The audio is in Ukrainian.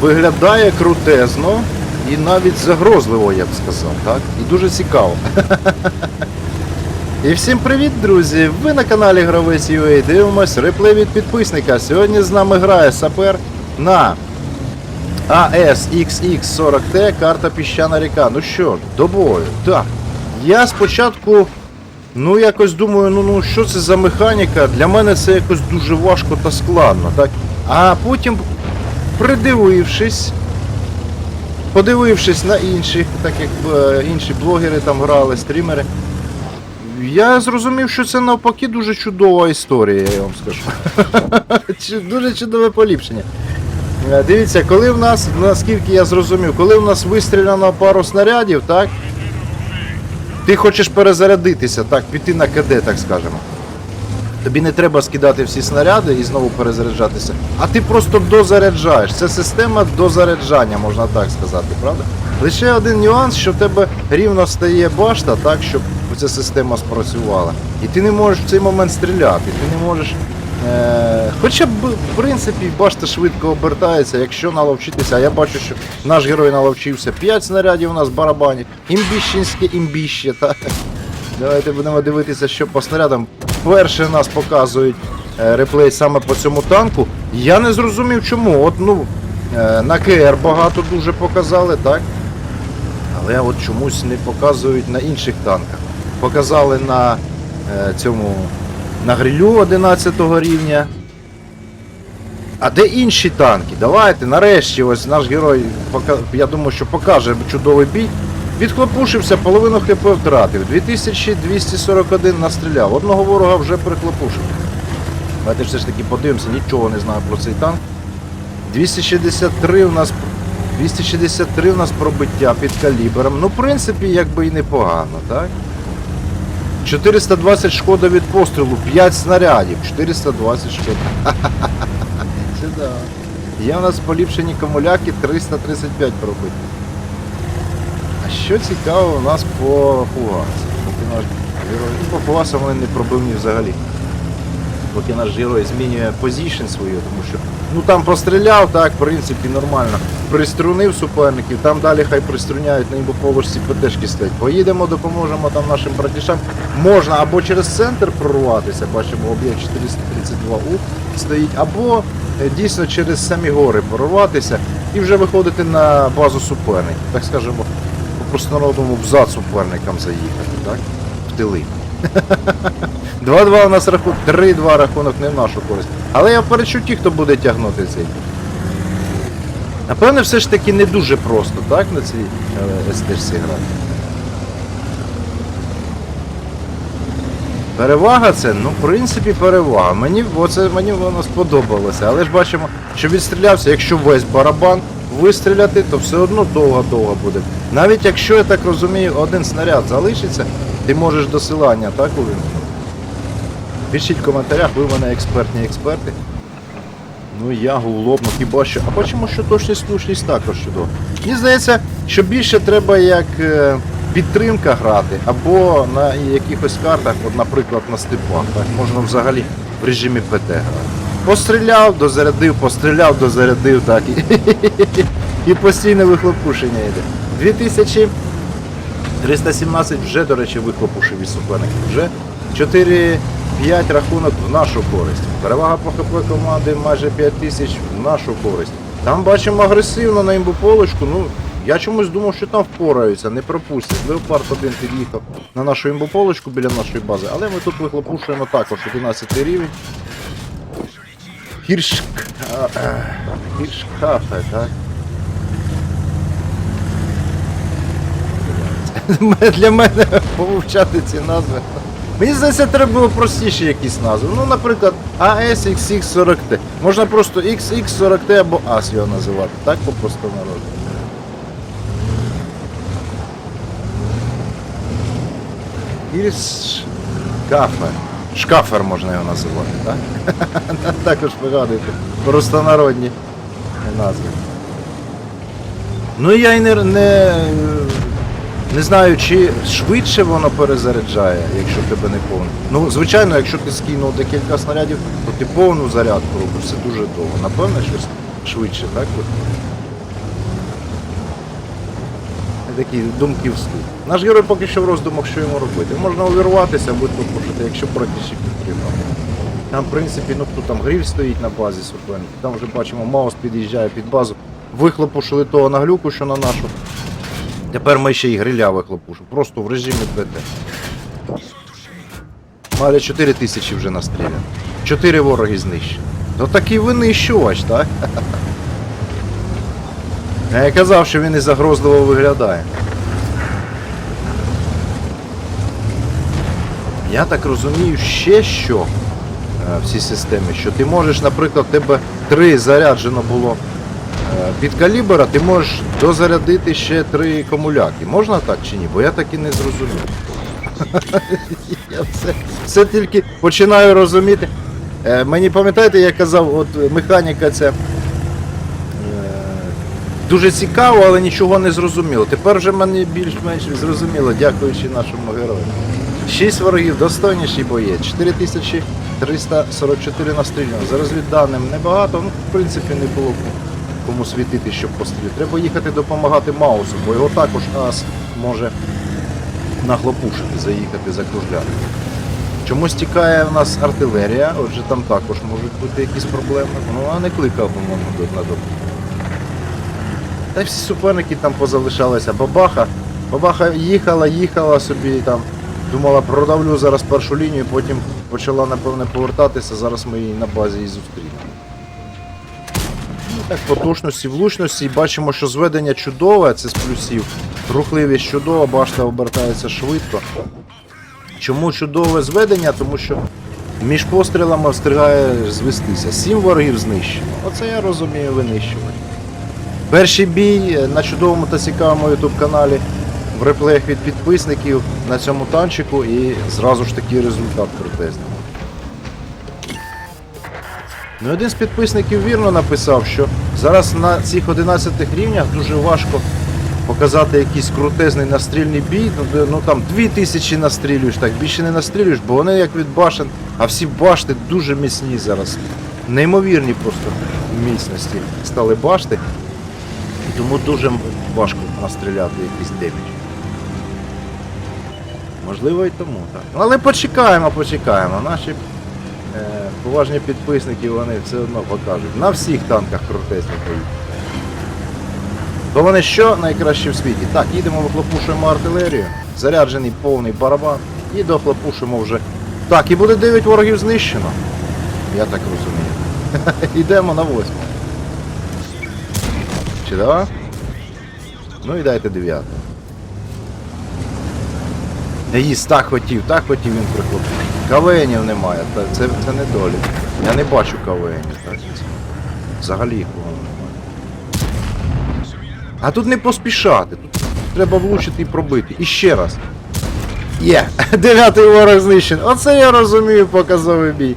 виглядає крутезно і навіть загрозливо, я б сказав, так? І дуже цікаво. І всім привіт, друзі! Ви на каналі Гравець UA дивимось реплей від підписника. Сьогодні з нами грає сапер на ASXX40T, карта Піщана ріка. Ну що, до бою. Так. Я спочатку, ну якось думаю, ну, ну що це за механіка? Для мене це якось дуже важко та складно, так? А потім, придивившись, подивившись на інших, так як е, інші блогери там грали, стрімери, я зрозумів, що це навпаки дуже чудова історія, я вам скажу. Дуже чудове поліпшення. Е, Дивіться, коли в нас, наскільки я зрозумів, коли в нас вистріляно пару снарядів, так? Ти хочеш перезарядитися, так, піти на КД, так скажемо. Тобі не треба скидати всі снаряди і знову перезаряджатися, а ти просто дозаряджаєш. Це система дозаряджання, можна так сказати, правда? Лише один нюанс, що в тебе рівно стає башта, так, щоб ця система спрацювала. І ти не можеш в цей момент стріляти, ти не можеш. Е, хоча б, в принципі, башта швидко обертається, якщо наловчитися, а я бачу, що наш герой наловчився 5 снарядів у нас в барабані, імбіщенське імбіще, так. Давайте будемо дивитися, що по снарядам. Перше нас показують е, реплей саме по цьому танку. Я не зрозумів чому. От ну е, на КР багато дуже показали, так? Але от чомусь не показують на інших танках. Показали на е, цьому на грилю 11 рівня. А де інші танки? Давайте, нарешті, ось наш герой, я думаю, що покаже чудовий бій. Відхлопушився, половину хп втратив. 2241 настріляв. Одного ворога вже прихлопушив. Давайте все ж таки подивимося, нічого не знаю про цей танк. 263 у нас 263 у нас пробиття під калібром. Ну, в принципі, якби і непогано, так? 420 шкода від пострілу, 5 снарядів, 420 шкода. Є у нас поліпшені камуляки 335 пробиті. А що цікаво у нас по фугасам? Поки наш герой. Ну, по фугасам вони не пробивні взагалі. Поки наш герой змінює позішн свою, тому що ну там постріляв, так, в принципі, нормально. Приструнив суперників, там далі хай приструняють на імбоположці ПТшки стоять. Поїдемо, допоможемо там нашим братішам. Можна або через центр прорватися, бачимо, об'єкт 432У стоїть, або е, дійсно через самі гори прорватися і вже виходити на базу суперників, так скажемо, простонародному взад суперникам заїхати, так? В тили. 2-2 у нас рахунок, 3-2 рахунок не в нашу користь. Але я перечу ті, хто буде тягнути цей. Напевне, все ж таки не дуже просто, так, на цій е, грати. Перевага це, ну, в принципі, перевага. Мені, оце, мені воно сподобалося. Але ж бачимо, що відстрілявся, якщо весь барабан вистріляти, то все одно довго-довго буде. Навіть якщо, я так розумію, один снаряд залишиться, ти можеш досилання, так, увімкнути? Пишіть в коментарях, ви в мене експертні експерти. Ну я гулоб, ну хіба що. А бачимо, що точність слушність також чудово. Мені здається, що більше треба як е, підтримка грати, або на якихось картах, от, наприклад, на степах, так, можна взагалі в режимі ПТ грати. Постріляв, дозарядив, постріляв, дозарядив, так. І, постійне вихлопушення йде. 2317 вже, до речі, вихлопушив від суперників. Вже 4 5 рахунок в нашу користь. Перевага по ХП команди майже 5 тисяч в нашу користь. Там бачимо агресивно на імбополочку. Ну, я чомусь думав, що там впораються, не пропустять. Леопард один під'їхав на нашу імбополочку біля нашої бази, але ми тут вихлопушуємо також 11 рівень. Гірш... Гіршкафе, так? Для мене повивчати ці назви. Мені здається, треба було простіші якісь назви. Ну, наприклад, ASXX40T. Можна просто XX40T або AS його називати, так по просто народу. Шкафер. Шкафер можна його називати, так? Також вигадуйте простонародні назви. Ну я й не, не, не знаю, чи швидше воно перезаряджає, якщо в тебе не повно. Ну, звичайно, якщо ти скинув декілька снарядів, то ти повну зарядку робиш, це дуже довго. Напевно, щось швидше, так? Такі думки вслух. Наш герой поки що в роздумах, що йому робити. Можна увірватися, або пушити, якщо практично підтримав. Там, в принципі, ну хто там гриль стоїть на базі суперників. Там вже бачимо, Маус під'їжджає під базу. Вихлопушили того на глюку, що на нашу. Тепер ми ще й гриля вихлопушимо. Просто в режимі ПТ. Мали 4 тисячі вже настріляно. 4 вороги знищені. То такий винищувач, так? Я казав, що він і загрозливо виглядає. Я так розумію, ще що е, в цій системі, що ти можеш, наприклад, тебе три заряджено було е, під калібра, ти можеш дозарядити ще три комуляки. Можна так чи ні? Бо я так і не зрозумів. Я все, все тільки починаю розуміти. Е, мені пам'ятаєте, я казав, от механіка ця. Дуже цікаво, але нічого не зрозуміло. Тепер вже мені більш-менш зрозуміло, дякуючи нашому герою. Шість ворогів, достойніший боєць, 4344 настріляно. За розвідданим небагато, ну, в принципі, не було кому світити, щоб постріляти. Треба їхати допомагати Маусу, бо його також ас може нахлопушити, заїхати, закружляти. Чомусь тікає в нас артилерія, отже там також можуть бути якісь проблеми. Ну, а не кликав, по-моєму, на допомогу. Та й всі суперники там позалишалися. Бабаха. Бабаха їхала, їхала собі там. Думала, продавлю зараз першу лінію, потім почала, напевне, повертатися, зараз ми її на базі і зустрінемо. Ну, так, по точності, влучності, бачимо, що зведення чудове, це з плюсів. Рухливість чудова, башта обертається швидко. Чому чудове зведення? Тому що між пострілами встигає звестися. Сім ворогів знищено. Оце я розумію винищування. Перший бій е, на чудовому та цікавому YouTube каналі в реплеях від підписників на цьому танчику і зразу ж такий результат крутезний. Ну, один з підписників вірно написав, що зараз на цих 11 рівнях дуже важко показати якийсь крутезний настрільний бій. Ну, ну там 2000 настрілюєш, так більше не настрілюєш, бо вони як від башен, а всі башти дуже міцні зараз. Неймовірні просто міцності стали башти. І тому дуже важко настріляти якийсь демідж. Можливо і тому, так. Але почекаємо, почекаємо. Наші е, поважні підписники вони все одно покажуть. На всіх танках крутезні бої. То вони що найкраще в світі? Так, їдемо, вихлопушуємо артилерію, заряджений повний барабан і дохлопушимо вже. Так, і буде 9 ворогів знищено. Я так розумію. Йдемо на восьму. Чи да? Ну і дайте дев'яту. Їсть так хотів, так хотів він прихлопити. Кавенів немає, це, це не долі. Я не бачу кавенів? Взагалі їх немає. А тут не поспішати, тут треба влучити і пробити. І ще раз. Є, дев'ятий ворог знищений. Оце я розумію показовий бій.